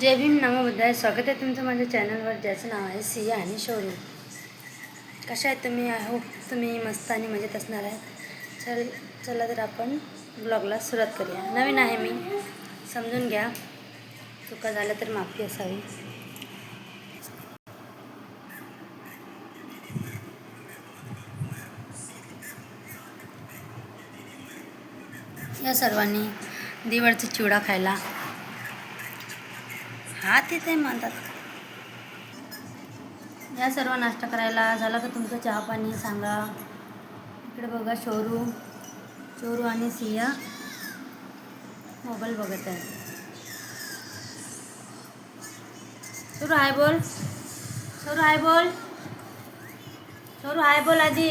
जय भीम नमो बुद्धाय. स्वागत आहे तुमचं माझ्या चॅनलवर. ज्याचं नाव आहे सिया आणि शौर्य. कशा आहेत तुम्ही? आय होप तुम्ही मस्त आणि मजेत असणार आहेत. चल चला तर आपण ब्लॉगला सुरुवात करूया. नवीन आहे मी. समजून घ्या. चुका झाल्या तर माफी असावी. या सर्वांनी दिवाळीचा चिवडा खायला हा तिथे म्हणतात. या सर्व नाश्ता करायला झाला का तुमचं चहा पाणी सांगा. इकडे बघा शोरू. शोरू आणि सिया मोबाईल बघत आहे शोरू हाय बोल. शोरू हाय बोल. शोरू हाय बोल आधी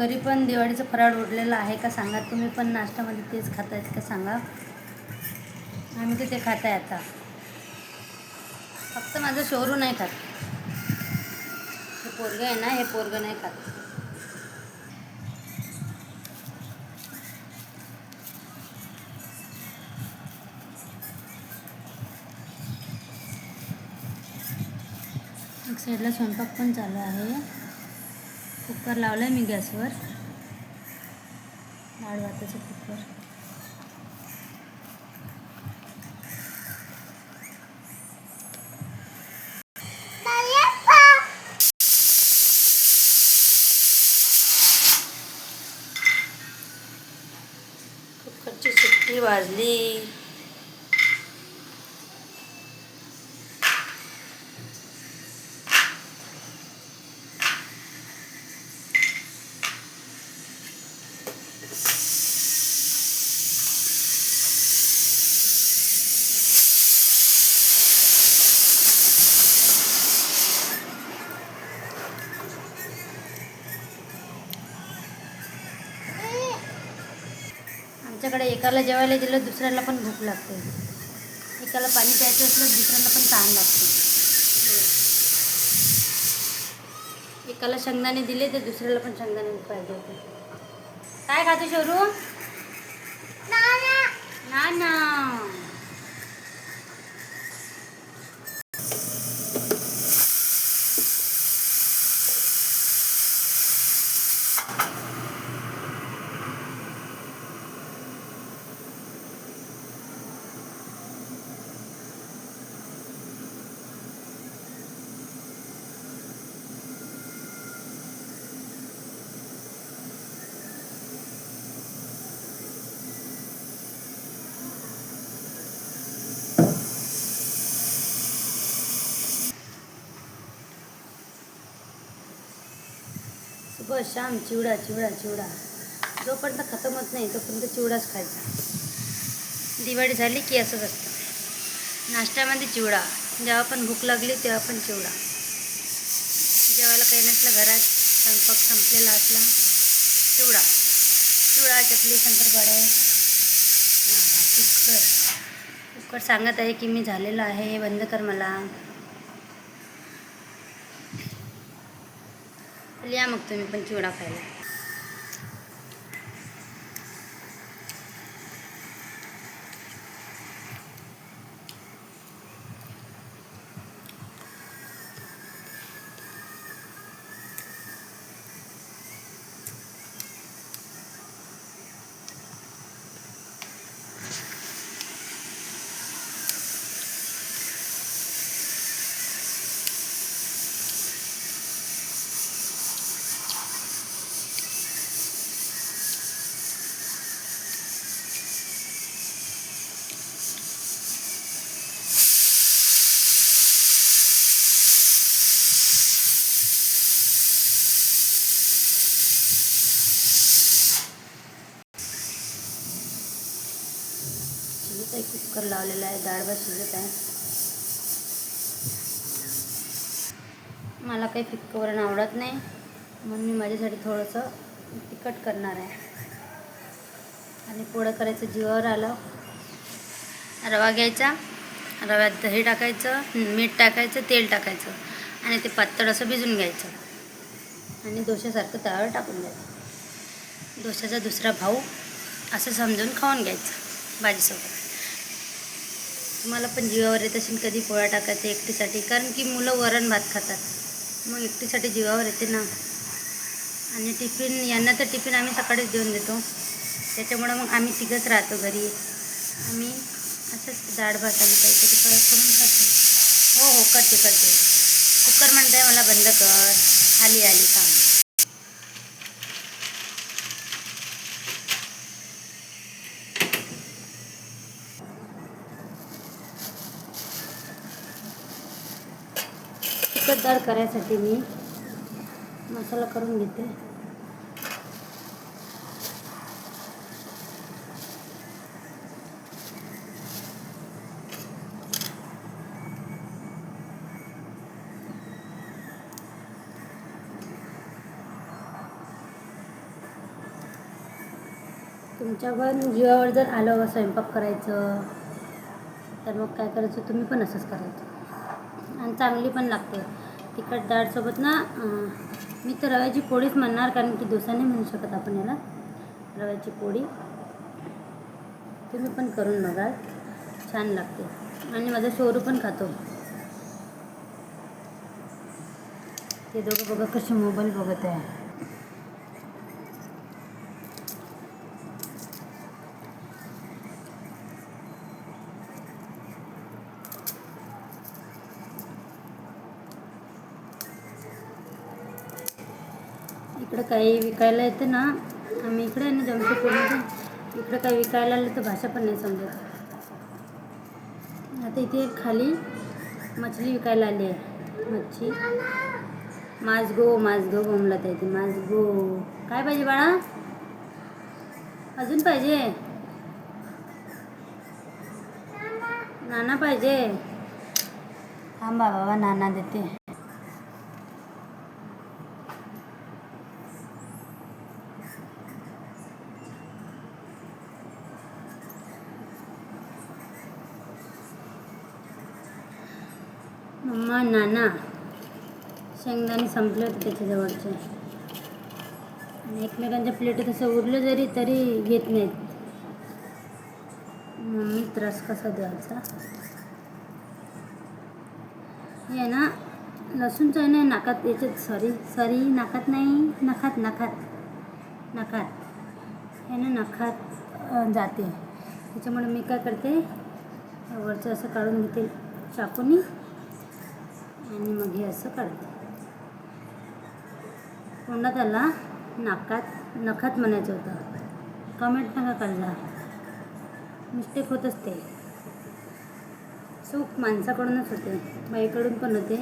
घरी पण दिवाळीचं फराळ उरलेलं आहे का सांगा? तुम्ही पण नाश्त्यामध्ये तेच खातायत का सांगा? आम्ही तिथे ते खात आहे आता. फक्त माझं शोरू नाही खात. हे पोरगं आहे ना हे पोरगं नाही खात. एक साईडला स्वयंपाक पण चालू आहे. कुकर लावला आहे मी गॅसवर. डाळ भाताचं कुकर. कुकरची सुट्टी वाजली. एकाला जेवायला दिलं दुसऱ्याला पण भूक लागते. एकाला पाणी प्यायचं असलं दुसऱ्याला पण तहान लागते. एकाला शेंगदाणे दिले तर दुसऱ्याला पण शेंगदाणे पाहिजे होते. काय खातो शोरू ना ना बस शाम चिवडा चिवडा चिवडा. जोपर्यंत खतम होत नाही तोपर्यंत चिवडाच खायचा. दिवाळी झाली की असंच असतं. नाश्त्यामध्ये चिवडा. जेव्हा पण भूक लागली तेव्हा पण चिवडा. जेवायला काही नसलं घरात स्वयंपाक संपलेला असला चिवडा. चिवडा चकली शंकरपाळे हां हां कुकर. कुकर सांगत आहे की मी झालेलं आहे बंद कर मला. या मग तुम्ही पण चिवडा खायला शिजत आहे कुकर लावलेला आहे डाळ भात शिजत आहे. मला काही फिक्क वरण आवडत नाही म्हणून मी माझ्यासाठी थोडंसं तिखट करणार आहे. आणि पोळं करायचं जीवावर आलं. रवा घ्यायचा रव्यात दही टाकायचं मीठ टाकायचं तेल टाकायचं आणि ते पातळ असं भिजून घ्यायचं. आणि डोशासारखं त्यावर टाकून द्यायचं डोशाचा दुसरा भाऊ असं समजून खाऊन घ्यायचं भाजीसोबत. तुम्हाला पण जीवावर येत असेल कधी पोळ्या टाकायचं एकटीसाठी कारण की मुलं वरण भात खातात. मग एकटीसाठी जीवावर येते ना. आणि टिफिन यांना तर टिफिन आम्ही सकाळीच देऊन देतो. त्याच्यामुळं मग आम्ही तिघंच राहतो घरी. आम्ही असंच डाळ भात आणि काहीतरी करून खातो. हो हो करते करते. कुकर म्हणताय मला बंद कर. आली आली थांब. तिखट डाळ करायसाठी मी मसाला करून घेते. तुमच्या पण जीवावर जर आलं स्वयंपाक करायचं तर मग काय करायचं? तुम्ही पण असंच करायचं. आणि चांगली पण लागते. तिखट डाळसोबत ना मी तर रव्याची पोळीच म्हणणार कारण की दोसाने नाही म्हणू शकत आपण याला. रव्याची पोळी. तुम्ही पण करून बघाल. छान लागते. आणि माझा शोरू पण खातो. ते दोघं बघा कसे मोबाईल बघत आहे इकडं काही विकायला येतं ना आम्ही इकडे आणि जमशेदपूरमध्ये इकडं काही विकायला आलं तर भाषा पण नाही समजत. आता इथे खाली मछली विकायला आली आहे. मच्छी. माजगो माजगो बोमलत आहे ती माजगो काय पाहिजे बाळा? अजून पाहिजे? नाना पाहिजे? थांबा बाबा नाना देते मम्मा नाना शेंगदाणे संपले होते त्याच्याजवळचे. आणि एकमेकांच्या प्लेट तसं उरलं जरी तरी घेत नाहीत. मम्मी त्रास कसा द्यायचा? हे आहे ना लसूणचं आहे ना नाकात याच्यात सॉरी सॉरी नाकात नाही नखात नखात. नखात. हे ना नखात जाते. त्याच्यामुळे मी काय करते वरचं असं काढून घेते चाकूनी. आणि मग हे असं काढते. पुन्हा त्याला नाकात नखात म्हणायचं होतं. कमेंट नका करजा मिस्टेक होत असते चूक माणसाकडूनच होते. बाईकडून पण होते.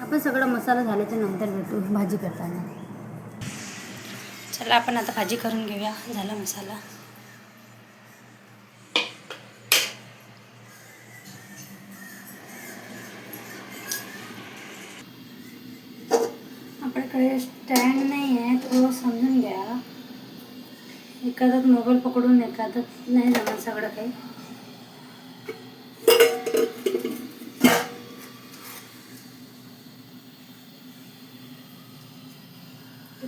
आपण सगळं मसाला झाल्याच्यानंतर भेटू भाजी करताना. चला आपण आता भाजी करून घेऊया. झाला मसाला. एखाद्यात मोबाईल पकडून एखाद्यात नाही जमत सगळं काही.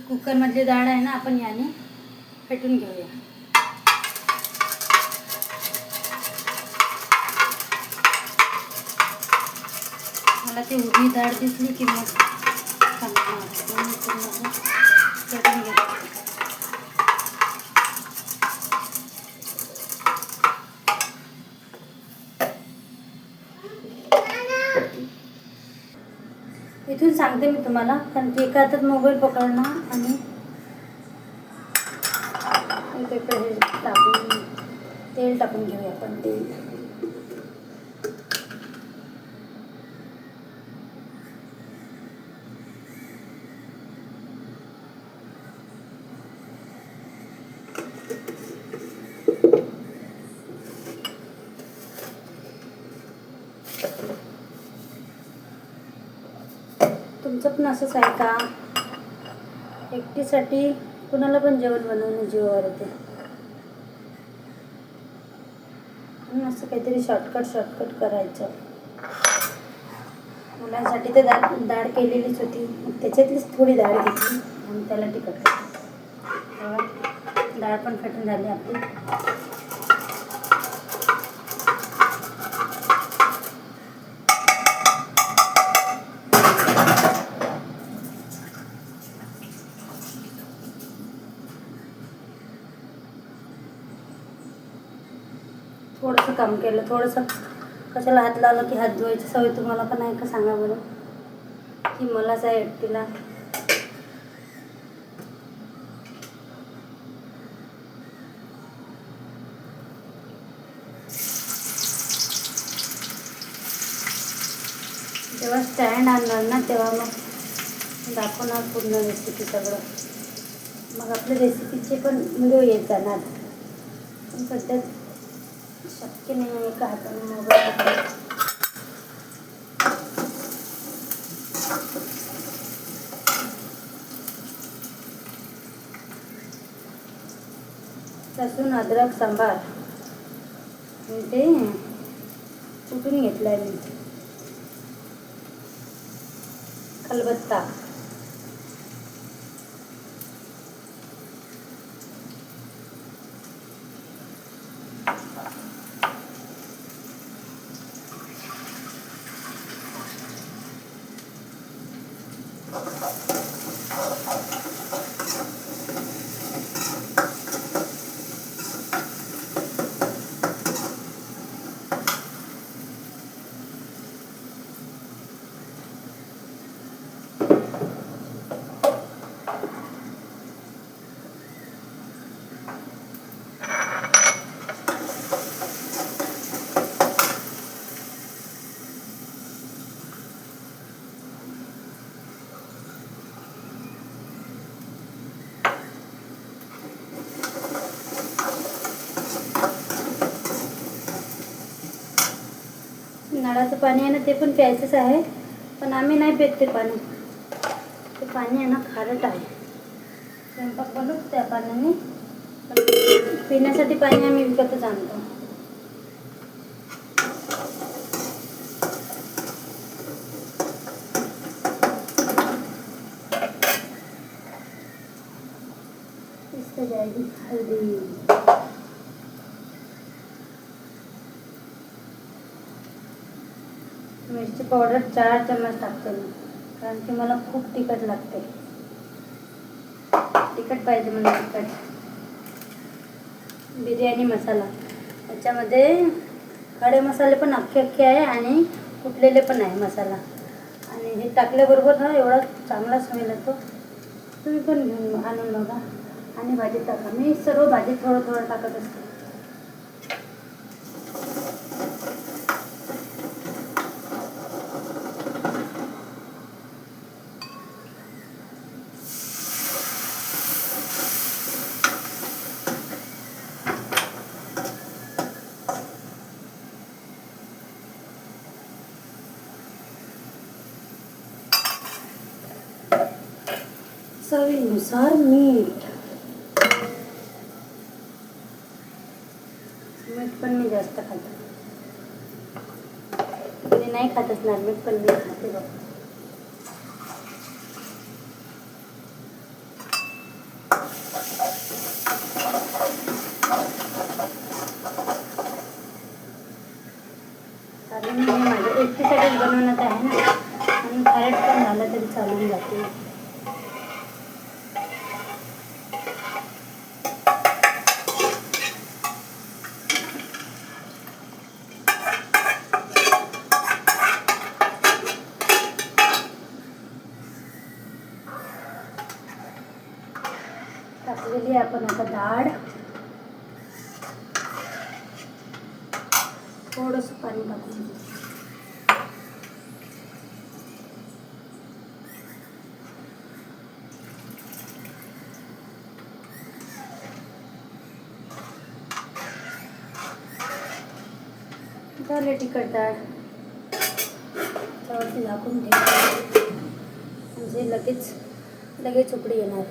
कुकरमधली डाळ आहे ना आपण याने फेटून घेऊया. मला ती उभी डाळ दिसली की मग चांगलं वाटतं. मी पूर्ण फेटून घेते. दाखवते मी तुम्हाला कारण की एका हातात मोबाईल पकडणं आणि टाकून तेल टाकून घेऊया आपण तेल. तुमचं पण असंच आहे का? एकटीसाठी कुणाला पण जेवण बनवणं जीवावर येते म्हणून असं काहीतरी शॉर्टकट शॉर्टकट करायचं. मुलांसाठी तर डाळ डाळ केलेलीच होती. मग त्याच्यातलीच थोडी डाळ घेतली. आणि त्याला तिखट डाळ पण फटून झाली आपली थोडंसं काम केलं. थोडंसं कशाला हात लावला की हात धुवायची सवय तुम्हाला पण आहे का सांगा बरं? की मलाच आहे एकटीला जेव्हा स्टँड आणणार ना तेव्हा मग दाखवणार पूर्ण रेसिपी सगळं. मग आपल्या रेसिपीचे पण व्हिडिओ येत जाणार. पण सध्या शक्य नाही एका हाताने मोबाईल लसूण अद्रक सांबार. ते कुठून घेतलं आहे मी? खलबत्ता. पाणी आहे ना ते पण प्यायचंच आहे. पण आम्ही नाही पेत ते पाणी. ते पाणी आहे ना खारट आहे. स्वयंपाक बनवतो त्या पाण्याने. पिण्यासाठी पाणी आम्ही विकतच आणतो. इससे मिरची पावडर चार चम्मच टाकते मी कारण की मला खूप तिखट लागते. तिखट पाहिजे मला तिखट. बिर्याणी मसाला. याच्यामध्ये खडे मसाले पण अख्खे अख्खे आहे आणि कुटलेले पण आहे मसाला. आणि हे टाकल्याबरोबर ना एवढा चांगला स्मेल येतो. तुम्ही पण घेऊन आणून बघा. आणि भाजी टाका. मी सर्व भाजी थोडं थोडं टाकत असते. चवीनुसार मीठ. मीठ पण मी जास्त खाते. मी नाही खात असणार मीठ पण मी खाते बघ. कारण मी माझ्या एकटीसाठीच बनवण्यात आहे ना आणि खारट पण झालं तरी चालून जाते टाकलेली आहे आपण आता डाळ थोडस पाणी टाकून झाले तिखट डाळ. त्यावरती झाकून ठेवायचं म्हणजे लगेच लगेच उकडी येणार.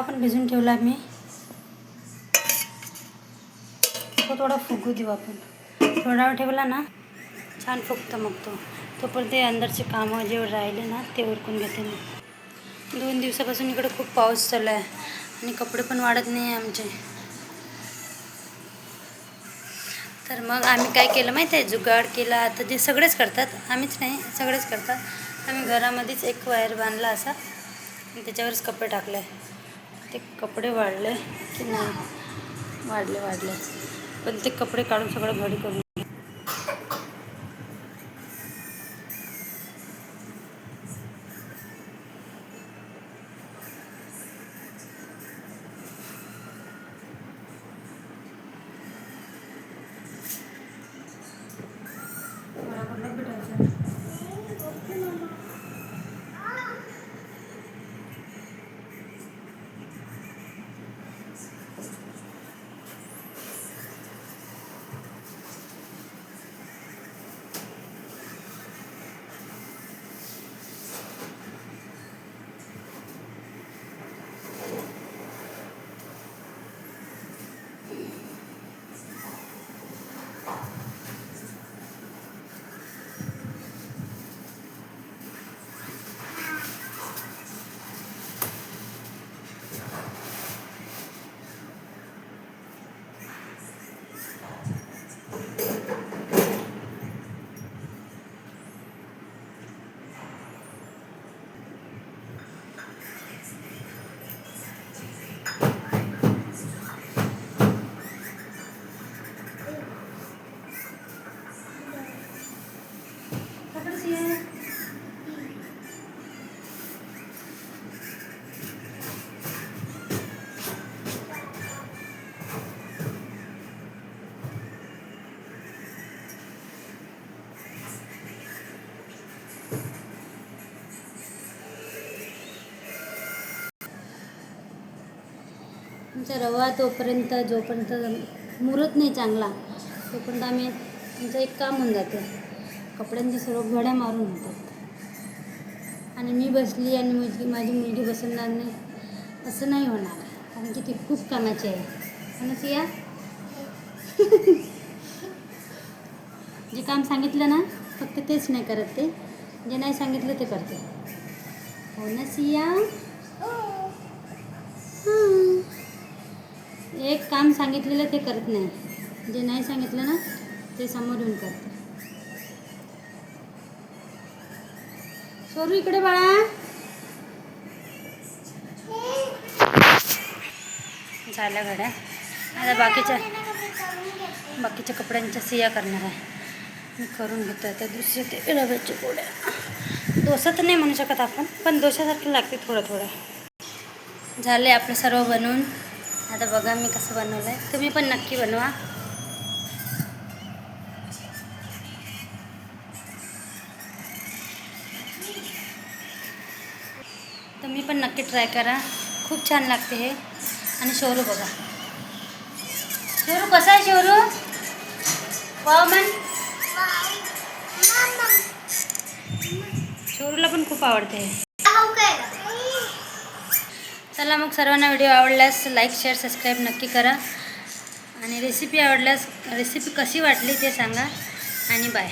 रवा पण भिजून ठेवला मी. तो थोडा फुगू देऊ आपण. थोडा वेळ ठेवला ना छान फुगतो मग तो. तोपर्यंत ते अंदरचे कामं जेवढे राहिले ना ते उरकून घेते मी. दोन दिवसापासून इकडे खूप पाऊस चालू आहे आणि कपडे पण वाढत नाही आहे आमचे. तर मग आम्ही काय केलं माहीत आहे? जुगाड केला. आता ते सगळेच करतात. आम्हीच नाही सगळेच करतात. आम्ही घरामध्येच एक वायर बांधला असा. आणि त्याच्यावरच कपडे टाकले. ते कपडे वाढले की नाही? वाढले वाढले. पण ते कपडे काढून सगळं घडी करून आमचा रवा तोपर्यंत जोपर्यंत मुरत नाही चांगला तोपर्यंत आम्ही आमचं एक काम होऊन जाते. कपड्यांच्या सर्व घड्या मारून होतात. आणि मी बसली आणि मुलगी माझी मुलगी बसवणार नाही असं नाही होणार. कारण की ती खूप कामाची आहे. आणि सिया जे काम सांगितलं ना फक्त तेच नाही करत ते. जे नाही सांगितलं ते करते. हो ना सिया? हां. एक काम सांगितलेलं ते करत नाही. जे नाही सांगितलं ना ते समोर येऊन करते. सोरू इकडे बाळा. झाल्या घड्या. आता बाकीच्या बाकीच्या कपड्यांच्या सिया करणार आहे. मी करून घेतो आता दुसरे ते रव्याचे पोळ्या डोसा तर नाही म्हणू शकत आपण पण डोशासारखे लागते थोडं थोडं. झाले आपलं सर्व बनवून. आता बघा मी कसं बनवलं आहे तुम्ही पण नक्की बनवा. तुम्ही पण नक्की ट्राय करा. खूप छान लागते हे. आणि शोरू बघा. शोरू कसा आहे शोरू? मन. शोरूला पण खूप आवडते हे. चला मग सर्वांना व्हिडिओ आवडल्यास लाईक शेअर सबस्क्राईब नक्की करा. आणि रेसिपी आवडल्यास रेसिपी कशी वाटली ते सांगा. आणि बाय